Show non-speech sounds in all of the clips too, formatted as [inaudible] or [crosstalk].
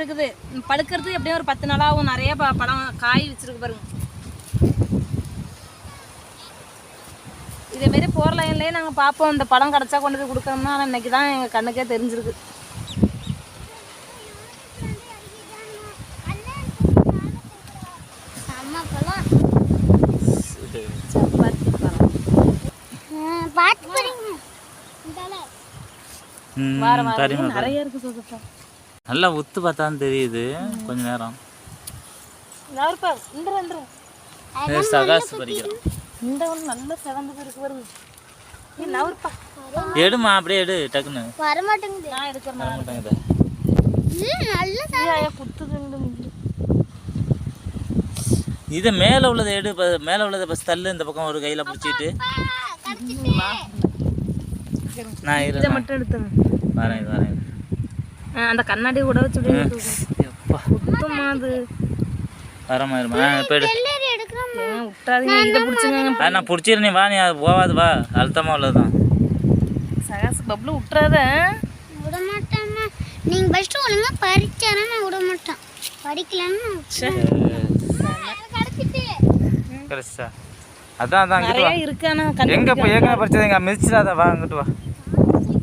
ம், பழுக்கிறதுக்கு எப்படியும் ஒரு பத்து நாளாகும் நிறைய ப- பழம் காய் வச்சிருக்கு பாருங்க. இதேமாரி போகிற லைன்லேயே நாங்கள் பார்ப்போம். இந்த பழம் கிடச்சா கொண்டு போய் கொடுக்கணும்னா. ஆனால் இன்னைக்கு தான் எங்கள் கண்ணுக்கே தெரிஞ்சிருக்கு. நிறைய இருக்குது சோசப்பா நல்லா உத்து பார்த்தான்னு தெரியுது. கொஞ்ச நேரம். யாருப்பா இந்த இந்த இது சகாசு பறிக்கிறோம் இந்த ஒன்று நல்ல சிவந்து இருக்கு வருது. நீ நவருப்பா எடுமா அப்படியே எடு டக்குன்னு. வரமாட்டேங்குது. நான் எடுக்கிறேன் வர மாட்டேங்குது இது மேலே உள்ளதை எடு ப- மேலே உள்ளதை பஸ் தள்ளு இந்த பக்கம் ஒரு கையில் பிடிச்சிட்டு. நான் இதை நான் மட்டும் எடுத்துங்க வரேன் இது வரேன். அந்த கண்ணாடி கூட வச்சு குத்துமா அது. வரமா இருமா இப்போ எடு வெள்ளரி எடுக்கிறோம் ஏன் விட்டாதீங்க இதை பிடிச்சிங்க நான் பிடிச்சிரு நீ வா நீ அது போகாது வா. அழுத்தமாக உள்ளதுதான். சகாசு பப்ளு விட்டுறாத. விட மாட்டேம்மா நீங்க ஃபர்ஸ்ட் ஒழுங்கா பறிச்சானா நான் விட மாட்டேன் படிக்கலன்னு கிடச்சிட்டு கிடைச்சா அதான் அதான் நிறைய வா. இருக்கு ஆனா எங்க போய் ஏற்கனவே படிச்சது எங்க மிதிச்சிடாத வா அங்கிட்டு வா.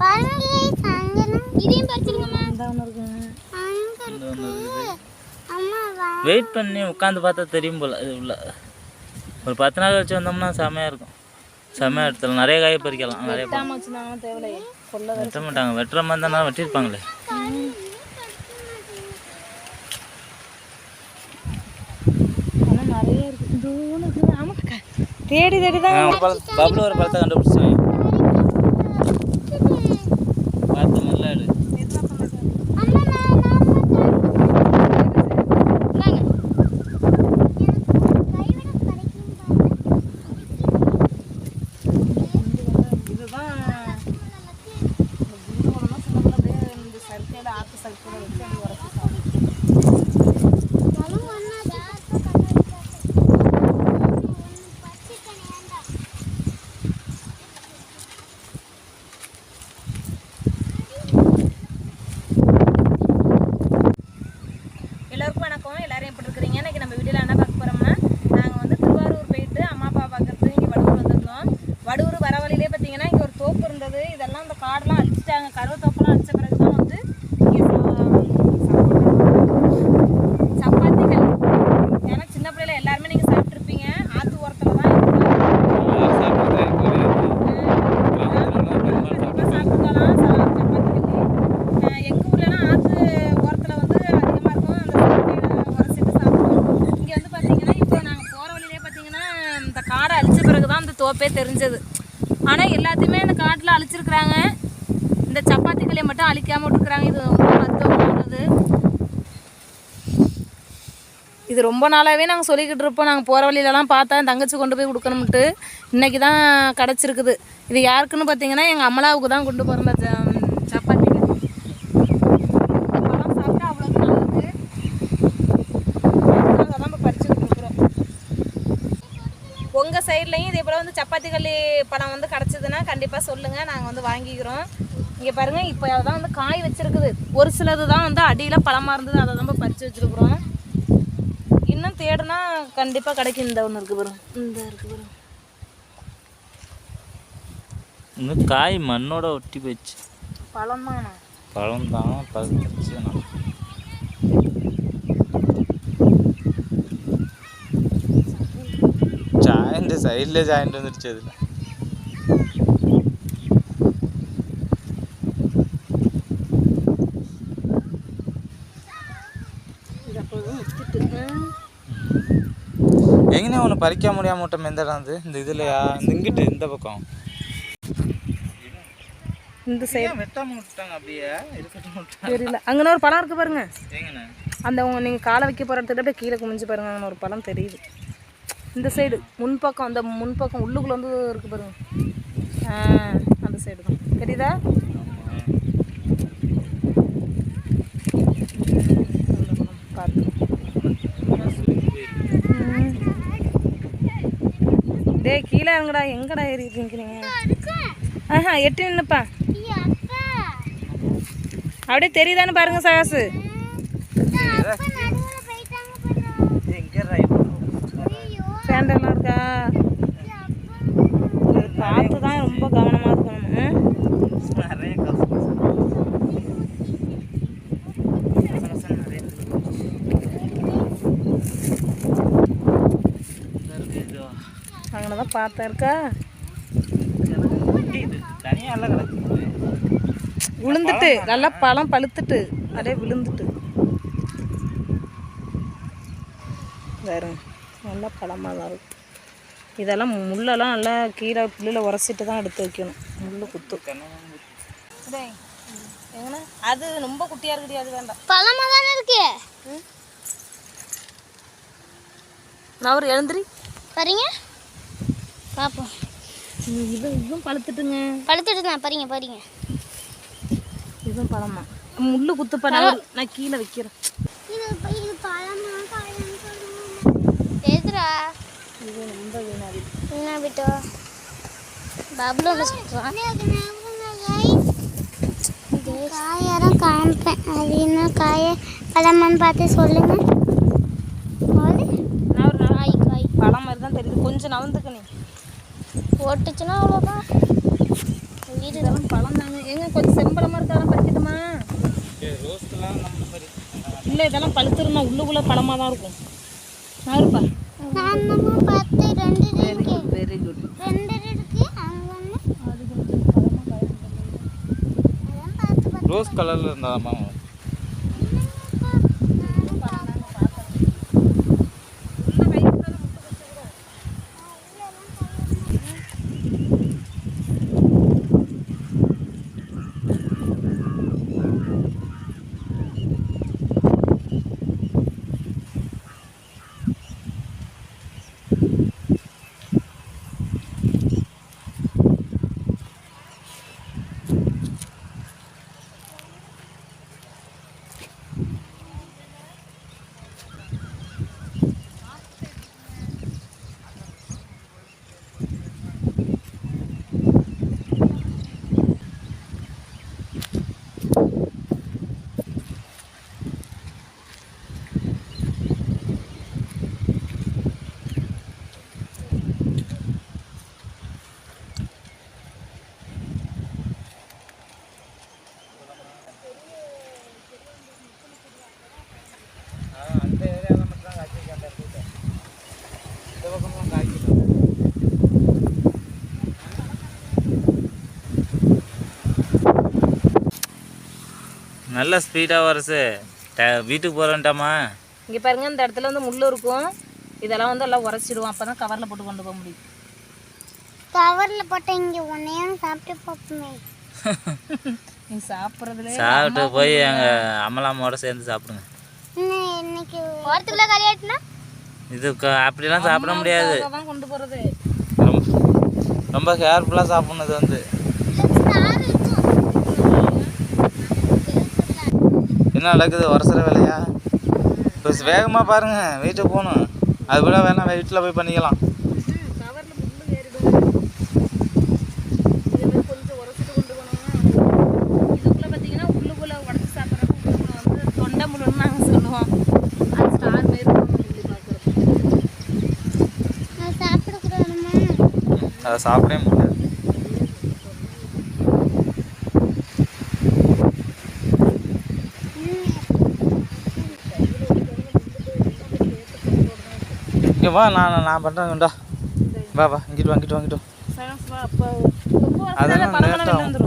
சாயங்காலம். இதையும் பறிச்சிருங்கம்மா. வெயிட் பண்ணி உட்காந்து பார்த்தா தெரியும் போல. இது உள்ள. ஒரு பத்து நாள் கழிச்சு வந்தோம்னா செமையாக இருக்கும். செமையாக எடுத்துலாம் நிறைய காய பறிக்கலாம். நிறைய வெட்ட மாட்டாங்க. வெட்டுற மாதிரி தானே வெட்டியிருப்பாங்களே. தேடி தேடி தான் பபுள் ஒரு பழத்தை கண்டுபிடிச்சாங்க ঠান্ডা பிறகுதான் தெரிஞ்சது. ஆனால் எல்லாத்தையுமே இந்த காட்டில் அழிச்சிருக்கிறாங்க. இந்த சப்பாத்திகளை மட்டும் அழிக்காம விட்டுருக்குறாங்க. இது ரொம்ப இது ரொம்ப நாளாகவே நாங்கள் சொல்லிக்கிட்டு இருப்போம். நாங்கள் போகிற வழியிலலாம் பார்த்தா என் தங்கச்சி கொண்டு போய் கொடுக்கணும்ட்டு இன்றைக்கி தான் கிடச்சிருக்குது. இது யாருக்குன்னு பார்த்தீங்கன்னா எங்கள் அம்மலாவுக்கு தான் கொண்டு போகிற இந்த ச- சப்பாத்தி பழம் சாப்பிட்டா அவ்வளோ நல்லது அதை தான் இப்போ பறிச்சுக்கிட்டு இருக்கிறோம் உங்கள் சைட்லேயும் இதே போல் வந்து சப்பாத்தி கல்லி பழம் வந்து கிடச்சிதுன்னா கண்டிப்பாக சொல்லுங்கள் நாங்கள் வந்து வாங்கிக்கிறோம். இங்கே பாருங்கள் இப்போ அதான் வந்து காய் வச்சிருக்குது. ஒரு சிலது தான் வந்து அடியில் பழமாக இருந்தது அதை தான் பறித்து வச்சுருக்குறோம். இன்னும் தேடுனா கண்டிப்பாக கிடைக்கும். இந்த ஒன்று இருக்குது பாருங்க. இந்த இருக்குது பாருங்க. இன்னும் காய் மண்ணோட ஒட்டி போயிடுச்சு. பழம் தானா? பழம் தான் பழுத்துச்சு ஜாயிண்ட் சைடில் ஜாயிண்ட் வந்துடுச்சு அதில் எங்கேனே ஒன்று பறிக்க முடியாம விட்டோம் எந்த இடம் அது இந்த இதுலையா இந்த இங்கிட்டு இந்த பக்கம் இந்த சைடு வெட்டாம விட்டாங்க அப்படியே இருக்கட்டும் தெரியல அங்கே ஒரு பழம் இருக்குது பாருங்க அந்த நீங்கள் காலை வைக்க போகிற இடத்துல அப்படியே கீழே குமிஞ்சு பாருங்க அங்கே ஒரு பழம் தெரியுது இந்த சைடு முன்பக்கம் அந்த முன்பக்கம் உள்ளுக்குள்ள வந்து இருக்கு பாருங்க. அந்த சைடு தான். தெரியுதா? பார்த்து டேய் கீழே இறங்கடா. எங்கடா ஏறி இருக்கீங்க ஆஹா எட்டு நின்னுப்பா. அப்படியே தெரியுதான்னு பாருங்க சகாசு அப்பா நடுவுல போயிட்டாங்க பாரு. எங்கே சேண்டெல்லாம் இருக்கா? பார்த்து தான் ரொம்ப கவனமாக இருக்கணும். அங்கே தான் பார்த்தா இருக்கா? விழுந்துட்டு நல்லா பழம் பழுத்துட்டு அப்படியே விழுந்துட்டு. வேறு நல்லா பழமாக தான் இருக்கும். இதெல்லாம் முள்ளெல்லாம் நல்லா கீழே புல்லில் உரசிட்டு தான் எடுத்து வைக்கணும். முள் குத்து. எங்கண்ணா? அது ரொம்ப குட்டியாக இருக்குது அது வேண்டாம். பழமா தானே இருக்கு? நான் ஒரு எழுந்திரி. பாருங்க. பாப்போம். இது இதுவும் பழுத்துட்டுங்க. பழுத்துட்டு தான் பாருங்க பாருங்க. இதுவும் பழமா. முள்ளு குத்துப்பா நான் ஒரு- நான் கீழே வைக்கிறேன் இது இது பழமா எதுரா இது ரொம்ப வீணாது. என்ன விட்டோ? பப்ளு சொல்கிறான் காயாரம் காமிப்பேன். அது என்ன காய? பழமான்னு பார்த்து சொல்லுங்க. காய் காய். பழம் மாதிரி தான் தெரியுது. கொஞ்சம் நவந்துக்கு நீ. ஓட்டுச்சுன்னா அவ்வளோதான் வீடு இதெல்லாம் பழம் தாங்க. ஏங்க கொஞ்சம் செம்பழமா இருக்காதான் பறிக்கட்டுமா? இல்லை இதெல்லாம் பழுத்துருந்தா உள்ளுக்குள்ளே பழமாக தான் இருக்கும். நான் இருப்பா பார்த்து ரெண்டு இருக்கு. வெரி குட் ரெண்டு இருக்கு அங்கே பார்த்து ரோஸ் கலரில் இருந்தாதாம்மா நல்ல ஸ்பீடாக வரசு வீட்டுக்கு போகிறேன்ட்டாமா இங்கே பாருங்க இந்த இடத்துல வந்து முள் இருக்கும். இதெல்லாம் வந்து எல்லாம் உரைச்சிடுவோம். அப்போ தான் கவரில் போட்டு கொண்டு போக முடியும். கவரில் போட்ட இங்கே ஒன்றையும் சாப்பிட்டு பார்ப்போமே [laughs] நீ சாப்பிட்றதுல சாப்பிட்டு போய் எங்கள் அம்மலாமோட சேர்ந்து சாப்பிடுங்க. இன்னைக்கு வாரத்தில் கல்யாட்டினா இது அப்படிலாம் சாப்பிட முடியாது. கொண்டு போகிறது ரொம்ப ரொம்ப கேர்ஃபுல்லாக சாப்பிடணும் இது வந்து. என்ன நடக்குது? வருஷற வேலையா? இப்போ வேகமாக பாருங்க. வீட்டுக்கு போகணும். அது கூட வேணாம் வீட்டில் போய் பண்ணிக்கலாம். கவரில் முள் ஏறிடும் இது மாதிரி கொஞ்சம் உரைச்சிட்டு கொண்டு போனோம்னா இதுக்குள்ளே பார்த்தீங்கன்னா உள்ளுக்குள்ளே உடச்சி சாப்பிட்றப்ப உள்ளுக்குள்ள வந்து தொண்டை முள்ளுன்னு நாங்கள் சொல்லுவோம் அது ஸ்டார் மாரி இருக்கும் முள்ளு பார்க்குறப்ப நான் சாப்பிடக்கூடாதுமா அதை சாப்பிடவே முடியாது இங்கே வா நான் நான் பண்ணுறேன்டா வா வா இங்கிட்டு வா இங்கிட்டு வா இங்கிட்டு வா. சகஸ் வா அப்போ. ரொம்ப உரைச்சா அதெல்லாம் வெளில ஆகும்.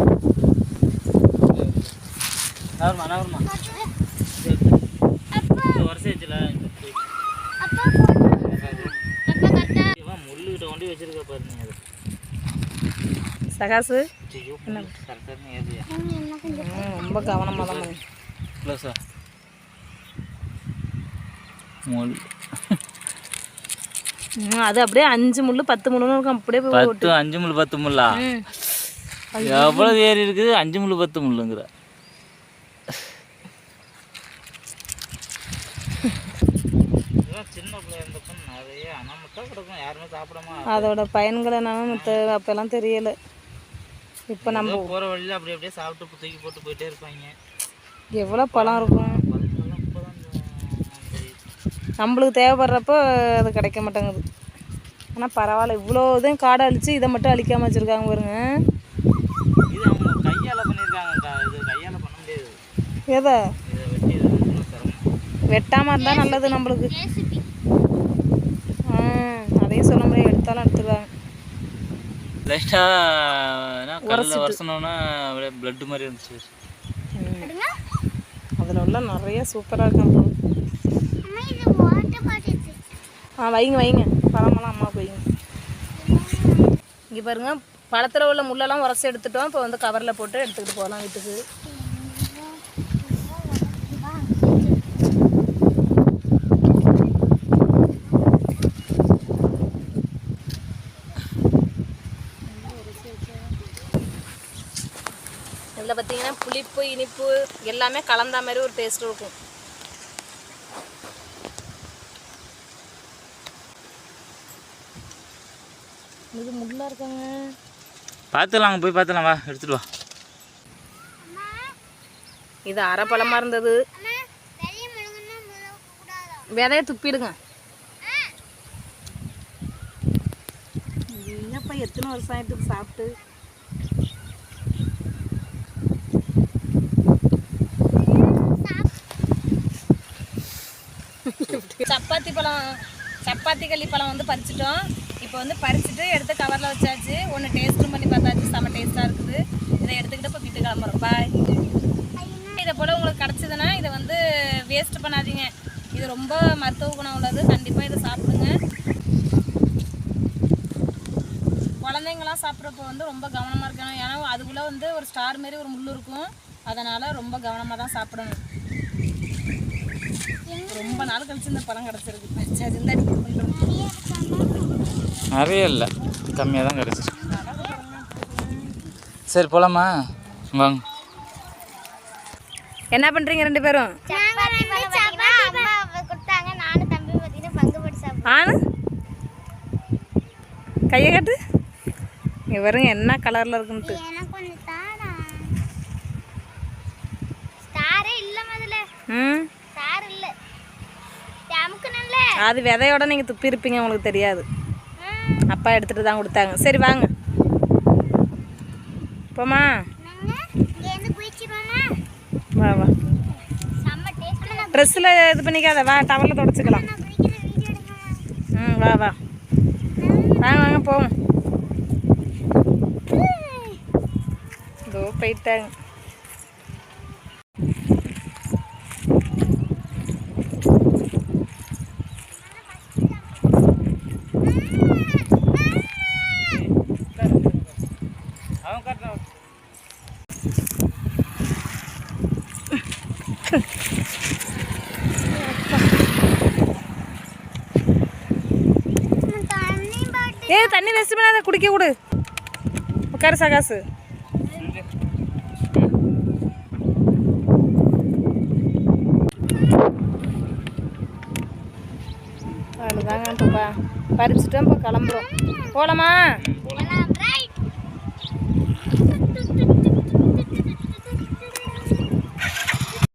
அப்பா. அப்பா கரெக்டா. முள்ளுகிட்ட கொண்டு வச்சிருக்க பாருங்க சகாசு? ரொம்ப கவனமாக தான் முள். ம், அது அப்படியே அஞ்சு முள்ளு பத்து முள்ளுன்னு இருக்கும். அப்படியே பத்து அஞ்சு முள் பத்து முள்ளா? ம். எவ்வளோ ஏறி இருக்குது? அஞ்சு முள் பத்து முள்ளுங்கிற. அதோட பயன்களை நான் மற்ற அப்போல்லாம் தெரியலை. இப்போ நம்ம போகிற வழியில் அப்படி அப்படியே சாப்பிட்டு தூக்கி போட்டு போயிட்டே இருப்பாங்க. எவ்வளோ பழம் இருக்கும். நம்மளுக்கு தேவைப்படுறப்போ அது கிடைக்க மாட்டேங்குது. ஆனால் பரவாயில்ல இவ்வளோ இதையும் காடை அழிச்சு இதை மட்டும் அழிக்காம வச்சுருக்காங்க பாருங்க. எதை? வெட்டாமல் இருந்தால் நல்லது நம்மளுக்கு. அதையும் சொல்ல முடியாது எடுத்தாலும் எடுத்துருவாங்க. லைட்டாக கல்லில் வரசனோன்னா அப்படியே பிளட்டு மாதிரி இருந்துச்சு. அதில் உள்ள நிறைய சூப்பராக இருக்கும். ஆ வைங்க வைங்க. பழமெல்லாம் அம்மாவுக்கு வைங்க இங்கே பாருங்க பழத்தில் உள்ள முள்ளெல்லாம் உரசி எடுத்துட்டோம். இப்போ வந்து கவரில் போட்டு எடுத்துக்கிட்டு போகலாம் வீட்டுக்கு. இதில் பார்த்தீங்கன்னா புளிப்பு இனிப்பு எல்லாமே கலந்த மாதிரி ஒரு டேஸ்ட் இருக்கும். இது முள்ளா இருக்காங்க. பார்த்துலாம் போய் பார்த்துலாம் வா எடுத்துட்டு வா. இது அரை பழமாக இருந்தது. விதைய துப்பிடுங்க. என்னப்பா எத்தனை வருஷம் ஆயிட்டு சாப்பிட்டு? சப்பாத்தி பழம் சப்பாத்தி களி பழம் வந்து பறிச்சிட்டோம். இப்போ வந்து பறிச்சுட்டு எடுத்து கவரில் வச்சாச்சு. ஒன்று டேஸ்ட்டும் பண்ணி பார்த்தாச்சு. செம்ம டேஸ்ட்டாக இருக்குது. இதை எடுத்துக்கிட்டு இப்போ வீட்டுக்கு கிளம்புறோம். பாய் இதை போல் உங்களுக்கு கிடச்சிதுன்னா இதை வந்து வேஸ்ட் பண்ணாதீங்க. இது ரொம்ப மருத்துவ குணம் உள்ளது. கண்டிப்பாக இதை சாப்பிடுங்க. குழந்தைங்களாம் சாப்பிட்றப்போ வந்து ரொம்ப கவனமாக இருக்கணும். ஏன்னா அதுக்குள்ளே வந்து ஒரு ஸ்டார் மாரி ஒரு முள் இருக்கும். அதனால் ரொம்ப கவனமாக தான் சாப்பிடணும். ரொம்ப நாள் கழிச்சு இந்த பழம் கிடச்சிருக்கு. நிறைய இல்லை. கம்மியாக தான் கிடச்சிருக்கு சரி போகலாமா வாங்க. என்ன பண்ணுறீங்க ரெண்டு பேரும்? ஆனு? கையை காட்டு. இங்கே வருங்க என்ன கலரில் இருக்குன்ட்டு. எனக்கு ஒன்று தாடா ஸ்டாரே இல்லை முதல்ல. ம்? அது விதையோட நீங்கள் துப்பி இருப்பீங்க உங்களுக்கு தெரியாது. அப்பா எடுத்துகிட்டு தான் கொடுத்தாங்க. சரி வாங்க. போமா வா வா. ட்ரெஸ்ஸில் இது பண்ணிக்காத வா டவலில் தொடச்சிக்கலாம். ம் வா வா. வாங்க வாங்க போவோம். இதோ போயிட்டாங்க. ஏ தண்ணி வேஸ்ட் பண்ணாத குடிக்க விடு. உட்காரு சகாசு. அவ்வளோதாங்க இப்போ பறிச்சுட்டோம் இப்போ கிளம்புறோம். போகலாமா